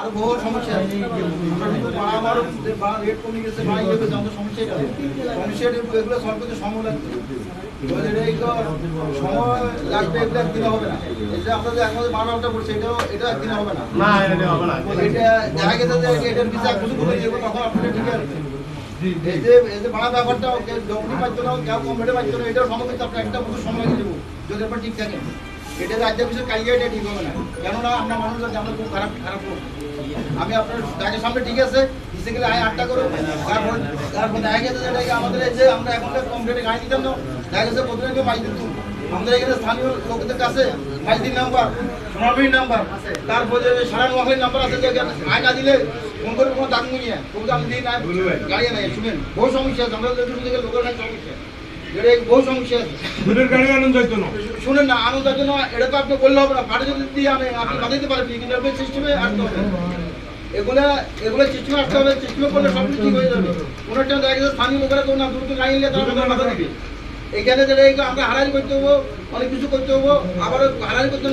আর বহু সমস্যা রেট কমে গেছে ভাড়া ইয়ে সমস্যা এটা সমস্যা এগুলো সলভ করতে সময় লাগবে। এটা সময় লাগবে এগুলো একদিনে হবে না। আমরা যে এখন বারোটা করছি এটাও এটা একদিনে হবে না। এটা এটা দেখা গেছে যে এটার বিচার কিছু করে দিয়ে তখন আপনাদের ঠিক আছে। এই যে এই যে ভাড়া ব্যাপারটা ডবলি পাইতো না কেউ কমপ্লিটে না এটাও সময় কিন্তু আপনার একটা সময় লাগে দেবো যদি আপনার ঠিক থাকে এটা রাজ্যের বিষয়ে কালিয়ে এটা ঠিক হবে না। কেননা আমরা মানুষ জানি খুব খারাপ খারাপ। আমি আপনার ডাকের সামনে ঠিক আছে গেলে আয় আটটা করো তারপর তারপর দেখা গেছে যে এটাকে আমাদের এই যে আমরা এখন কমপ্লিটে গাড়ি দিতাম না। দেখা গেছে কেউ দিত। আমাদের এখানে স্থানীয় লোকদের কাছে মাইলদির নাম্বার সোনাবির নাম্বার তারপরে সারা নোয়াখালীর নাম্বার আছে যে আয় না দিলে ফোন করে কোনো দাম নিয়ে খুব দাম দিয়ে না। গাড়ি নাই শুনেন বহু সমস্যা আছে। আমরা লোকের কাছে সমস্যা। আনন্দ শুনেন না আনন্দের এটা তো আপনি বললে হবে না। যদি দিয়ে আপনি পারেন। সিস্টেমে আসতে হবে। এগুলা, এগুলো আসতে হবে করলে সব কিছু ঠিক হয়ে যাবে। কোনো স্থানীয় না নিলে এখানে আমরা করতে অনেক কিছু করতে হব আবার করতে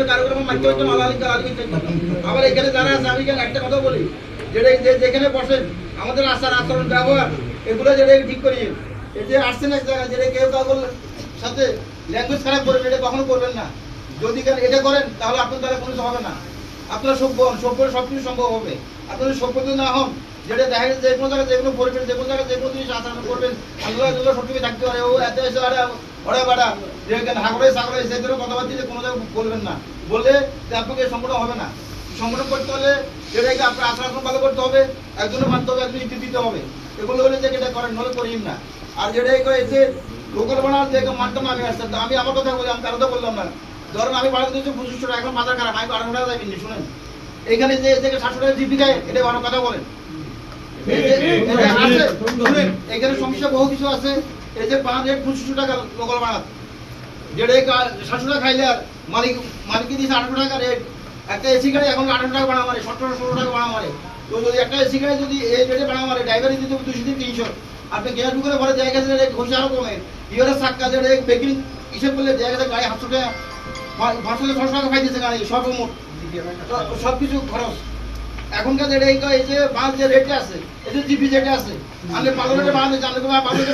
আবার এখানে যারা আছে, আমি একটা কথা বলি, যেটা যেখানে বসেন, আমাদের আচার আচরণ, ব্যবহার, এগুলো যেটা ঠিক করি এই যে আসছেন যেটা কেউ কাউর সাথে ল্যাঙ্গুয়েজ খারাপ করবেন, এটা কখনো করবেন না। যদি এটা করেন, তাহলে আপনার দ্বারা কোনো হবে না। আপনারা সভ্য হন সভ্য সব কিছু সম্ভব হবে। আপনারা সভ্য যদি না হন, যেটা দেখা যাচ্ছে যে কোনো জায়গায় যে কোনো করবেন যে কোনো জায়গায় যে কোনো জিনিস আচরণ করবেন, আল্লাহ আল্লাহ সবসময় থাকতে পারে। ও এত এসে আরে ওরা বাড়া, যে হাগড়ে সাগড়ে সেই ধরনের কথাবার্তা যে কোনো জায়গায় বলবেন না। বললে যে আপনাকে সংগঠন হবে না। সংগঠন করতে হলে যেটাকে আপনার আচরণ ভালো করতে হবে, একজনের মানতে হবে একজন ইতি দিতে হবে। এগুলো হলে যে এটা করেন নলে করিম না। আর যেটা এই করে যে লোকাল বানার যে মানতাম আমি আসতে আমি আমার কথা বলি আমি তো বললাম না। ধরুন আমি বাড়িতে দিয়েছি পঁচিশশো টাকা এখন বাজার খারাপ আমি আড়াইশো টাকা যাই শুনেন? এখানে যে যে সাতশো টাকা জিপি এটা ভালো কথা বলেন। এখানে সমস্যা বহু কিছু আছে। এই যে পাঁচ রেট পঁচিশশো টাকা লোকাল বানাত যেটা সাতশো টাকা খাইলে আর মালিক মালিককে দিয়েছে আঠারো টাকা রেট একটা এসি গাড়ি এখন আঠারো টাকা ভাড়া মারে সতেরো ষোলো টাকা ভাড়া মারে। তো যদি একটা এসি গাড়ি যদি এই রেটে ভাড়া মারে ড্রাইভারই দিতে হবে দুশো থেকে তিনশো। আপনি গ্যাস বুকের গেছে রেট ঘষে আরও কমে। ইয়ের সাক্কা যে রেট বেকিং হিসেব করলে গেছে গাড়ি সাতশো টাকা ছশো টাকা পাইতেছে গাড়ি সর্বমোট সব কিছু খরচ। এখনকার যেটা এই এই যে বাঁধ যে রেটে আছে, এই যে জিপি যেটা আছে, আমি পালো রেটে বাঁধ দিচ্ছি আমি পালো রেটে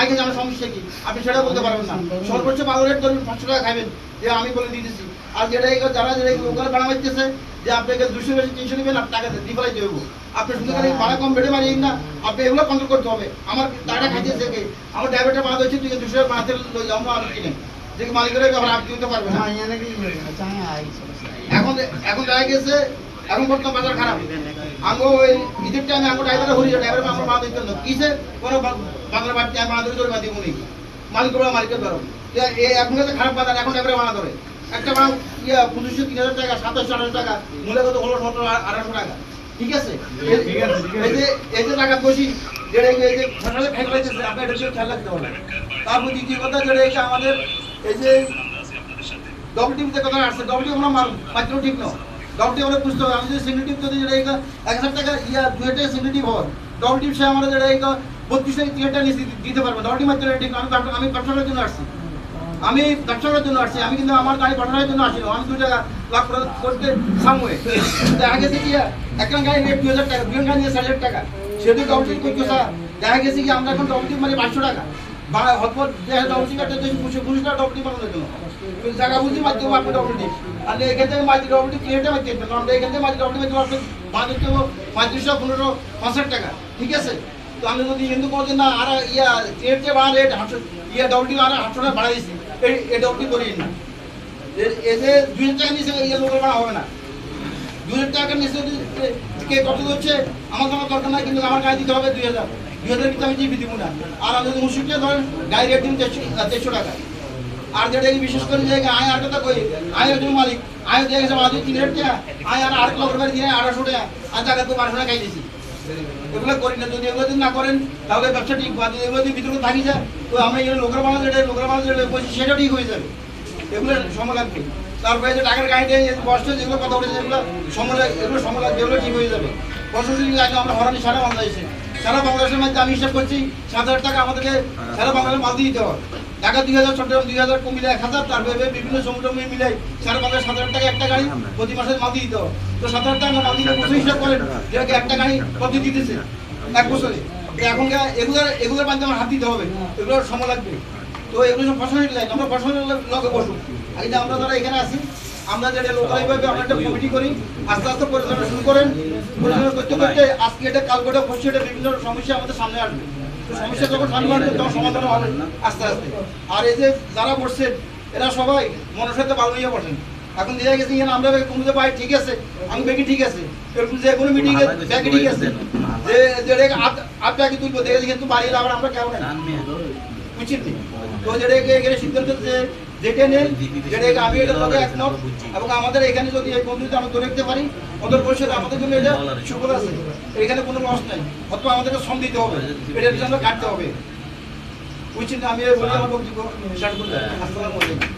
আগে জানার সমস্যা কি? আপনি সেটা বলতে পারবেন না। সর্বোচ্চ পালো রেট ধরুন, পাঁচশো টাকা খাবেন যে আমি বলে দিচ্ছি আর যেটা এই যারা যেটা লোকাল ভাড়া মারতেছে যে আপনাকে দুশো বেশি, তিনশো নেবেন আপনি টাকা দিয়ে ফেলাই দেবো। আপনি শুধু খালি ভাড়া কম বেড়ে মারিয়ে না, আপনি এগুলো কন্ট্রোল করতে হবে। আমার টাকা খাইতেছে আমার ড্রাইভারটা বাঁধ হচ্ছে তুই দুশো বাঁধতে লই যাব আমি কিনে যে মালিকের ব্যাপার আপনি দিতে পারবেন না। এখন এখন দেখা গেছে এখন বর্তমান বাজার খারাপ। আঙ্গো ওই ঈদের টাইমে আঙ্গো ড্রাইভারে হরি ড্রাইভার আমার মা দিতেন না। কিসে কোনো বাংলা বাড়তি আমি ধরে দিব নি মালিক বড় মালিকের ধরো। এই এখন খারাপ বাজার এখন ড্রাইভারে মানা ধরে। একটা মাল ইয়া পঁচিশশো তিন হাজার টাকা সাতাশশো আঠাশো টাকা মূল্য কত? হলো সতেরো আঠারোশো টাকা। ঠিক আছে? এই-। যে এই যে টাকা বসি যেটা এই যে ফসলে খাই আপনার এটা খেয়াল রাখতে হবে। তারপর দ্বিতীয় কথা যেটা আমাদের এই যে ডবল টিভিতে কথা আসছে ডবল টিভি আমরা মার মাত্র ঠিক না ডবল টিভি আমরা বুঝতে হবে। আমি যদি সিঙ্গল টিপ যদি যেটা এক হাজার টাকা ইয়া দু হাজার টাকা সিঙ্গল টিপ হয় ডবল টিপ সে আমরা যেটা এই বত্রিশ টাকা তিন হাজার টাকা দিতে পারব। ডবল টিপ মাত্র কিন্তু আমার গাড়ি পাঠানোর জন্য আসি আমি দু টাকা করে- করতে সামনে। দেখা একটা গাড়ি দুই হাজার টাকা দুই নিয়ে হাজার টাকা। সেটা দেখা গেছে কি, আমরা এখন মানে পাঁচশো টাকা। বা হতপট ডবল টিপ একটা দেশ পুষে পুষে টাকা ডবল টিপ বানানোর জন্য জায়গা বুঝি হবে আপনি ডবল টিপ। আর এখান থেকে মাঝি ডবল টিপ কিনেটা মারতে হবে আমরা এখান থেকে মাঝি ডবল মারতে আপনি মাছ পঁয়ত্রিশশো পনেরো পঁয়ষট্টি টাকা, ঠিক আছে? তো আমি যদি হিন্দু করছি না, আর ইয়া রেটে বা রেট আটশো ইয়া ডবল টিপ আর আটশো টাকা বাড়াই দিচ্ছি এই এই ডবল টিপ করি না। এ- এই দুই হাজার টাকা নিচে ইয়ে লোকের ভাড়া হবে না। দুই হাজার টাকার নিচে যদি কে কত হচ্ছে আমার কোনো দরকার নাই, কিন্তু আমার গাড়ি দিতে হবে দুই হাজার। দুই হাজার কিন্তু আমি জিবি দিব না। আর আমি যদি মুসিদটা ধরেন গাড়ি রেট দিন দেড়শো টাকা। আর যেটা বিশেষ করে যে আয় আর কথা কই, আয় একজন মালিক, আয় দিয়ে গেছে মালিক তিন হাজার টাকা, আয় আর আট লক্ষ টাকা দিয়ে আড়াইশো টাকা, আর টাকা তো বারোশো টাকা খাই দিছি এগুলো করি না, যদি এগুলো যদি না করেন, তাহলে ব্যবসা ঠিক, বা যদি এগুলো যদি ভিতরে থাকি যায়, তো আমরা এগুলো লোকের বানানো যেটা লোকের বানানো যেটা বলছি সেটা ঠিক হয়ে যাবে। এগুলো সময় লাগবে তারপরে যে টাকার গাড়িতে কষ্ট যেগুলো কথা বলেছে এগুলো সময় লাগ- এগুলো সময় লাগবে এগুলো ঠিক হয়ে যাবে। প্রশাসনিক আগে আমরা হরানি সারা বাংলাদেশে। সারা বাংলাদেশের মধ্যে আমি হিসাব করছি, সাত হাজার টাকা আমাদেরকে সারা বাংলাদেশের মাল দিতে হবে। ঢাকা দুই হাজার, চট্টগ্রাম দুই হাজার, কুমিল্লা এক হাজার তারপরে বিভিন্ন সমুদ্র মিলে সাড়ে পাঁচ হাজার সাত হাজার টাকা একটা গাড়ি প্রতি মাসে মাটি দিতে হবে। তো সাত হাজার টাকা মাটি দিয়ে বছর হিসাব করেন যেটাকে একটা গাড়ি কত দিতেছে এক বছরে। এখনকার এগুলোর এগুলোর মাধ্যমে আমার হাত দিতে হবে। এগুলোর সময় লাগবে তো এগুলো সব ফসলের লাইন আমরা ফসলের লগে বসবো আগে যে আমরা যারা এখানে আছি আমরা যেটা লোকালিভাবে আমরা একটা কমিটি করি আস্তে আস্তে পরিচালনা শুরু করেন। পরিচালনা করতে করতে আজকে এটা কাল করে পরশু এটা বিভিন্ন সমস্যা আমাদের সামনে আসবে। তো সমস্যা যখন সামনে আসবে তখন সমাধান হবে আস্তে আস্তে। আর এই যে যারা বসছেন এরা সবাই মনের সাথে ভালো নিয়ে বসেন। এখন দেখা গেছে এখানে আমরা কোনো যে ভাই ঠিক আছে আমি বেগি ঠিক আছে। এরকম যে কোনো মিটিং এ ব্যাগে ঠিক আছে। যে যে ব্যাগে তুলবো দেখে কিন্তু বাড়ি আবার আমরা কেমন উচিত নেই তো যেটাকে এখানে সিদ্ধান্ত যেটা নেন যেটাকে আমি এটার লগে একমত এবং আমাদের এখানে যদি এই বন্ধুতে আমরা ধরে রাখতে পারি ওদের ভবিষ্যতে আমাদের জন্য এটা সুফল আছে এখানে কোনো লস নাই অথবা আমাদেরকে শ্রম দিতে হবে এটার জন্য কাটতে হবে উচিত আমি বলে আমার বক্তব্য শেষ করলাম আসসালামু আলাইকুম